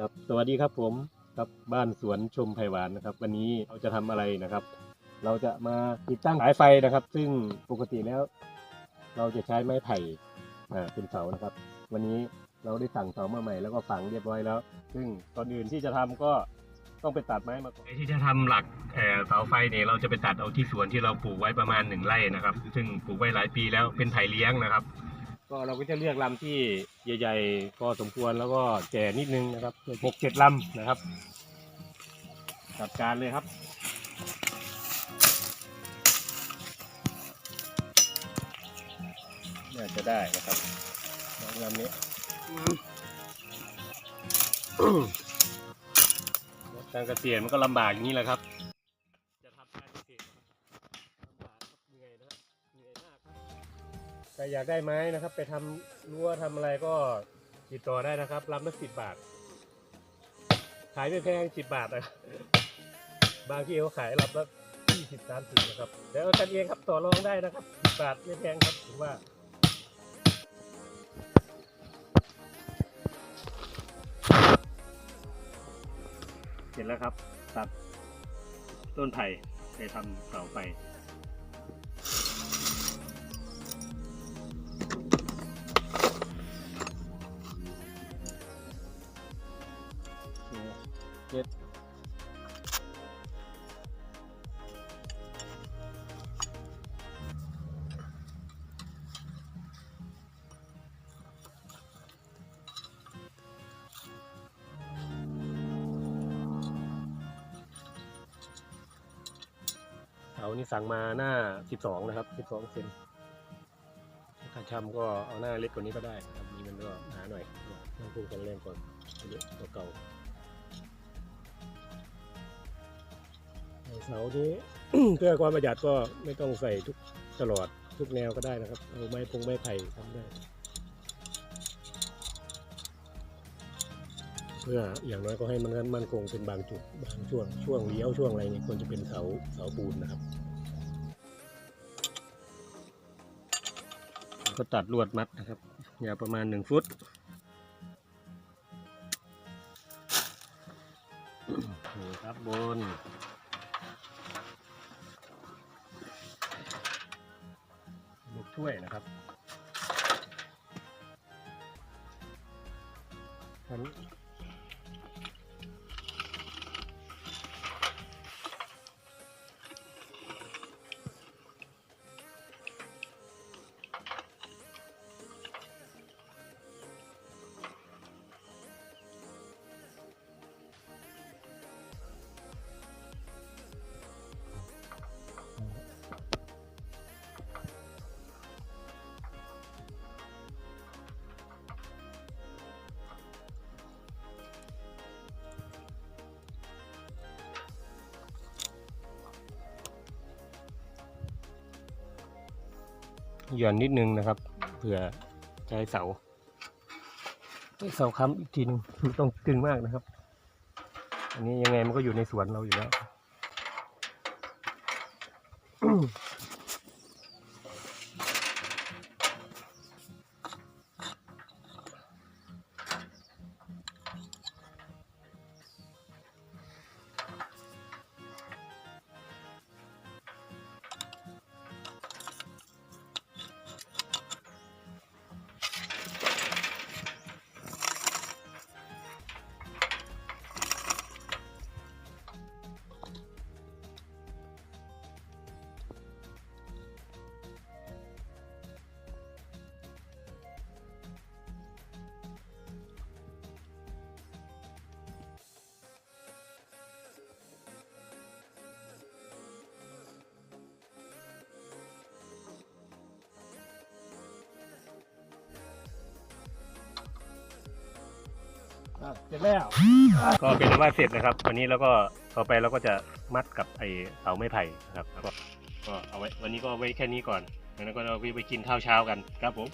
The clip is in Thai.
ครับสวัสดีครับผมครับบ้านสวนชมไผ่หวานนะครับ วันนี้เราจะทำอะไรนะครับ เราจะมาติดตั้งสายไฟนะครับ ซึ่งปกติแล้ว เราจะใช้ไม้ไผ่อ่าเป็นเสานะครับ วันนี้เราได้สั่งเสามาใหม่แล้วก็ฝังเรียบร้อยแล้ว ซึ่งก่อนอื่นที่จะทำก็ต้องไปตัดไม้มาก่อนที่จะทำหลักเอ่อเสาไฟเนี่ยเราจะไปตัดเอาที่สวนที่เราปลูกไว้ประมาณหนึ่งไร่นะครับ ซึ่งปลูกไว้หลายปีแล้วเป็นไผ่เลี้ยงนะครับ ก็เราก็จะเลือกลำที่ใหญ่ๆพอสมควรแล้วก็แก่นิดนึงนะครับหกเจ็ดลำนะครับจัดการเลยครับน่าจะได้นะครับลำนี้การเกษตรมันก็ลำบากอย่างนี้แหละครับ รอยากได้ไม้นะครับ ไปทำรั้วทำอะไรก็ติดต่อได้นะครับลำละสิบบาท ขายไม่แพงสิบบาทนะครับบางที่เขาขายลำละยี่สิบสามสิบนะครับเดี๋ยวเอากันเองครับต่อรองได้นะครับสิบบาทไม่แพงครับถือว่า เสร็จแล้วครับ ตัดต้นไผ่ไปทำเสาไฟ เสานี่สั่งมาหน้าสิบสองนะครับสิบสองเซนถ้าทำก็เอาหน้าเล็กกว่านี้ก็ได้ครับนี่มันก็หนาหน่อยต้องพูดกันเล่นก่อนเยอะกว่าเก่าเสานี้เพื่อความประหยัดก็ไม่ต้องใส่ทุกตลอดทุกแนวก็ได้นะครับ เอาไม้พงไม้ไผ่ทำได้ พื่ออย่างน้อยก็ให้มันมั่นคงเป็นบางจุดบางช่วงช่วงเลี้ยวช่วงอะไรเนี่ยควรจะเป็นเสาเสาปูนนะครับก็ตัดลวดมัดนะครับยาวประมาณหนึ่งฟุตนี่ครับบนลูกถ้วยนะครับอันนี้ หย่อนนิดนึงนะครับเผื่อใช้เสาเสาค้ำอีกทีนึงไม่ต้องตึงมากนะครับ อันนี้ยังไงมันก็อยู่ในสวนเราอยู่แล้ว เสร็จแล้วก็เป็นว่าเสร็จนะครับ วันนี้แล้วก็ต่อไปเราก็จะมัดกับไอเสาไม้ไผ่นะครับแล้วก็ก็เอาไว้วันนี้ก็ไว้แค่นี้ก่อนแล้วก็เราไปกินข้าวเช้ากันครับผม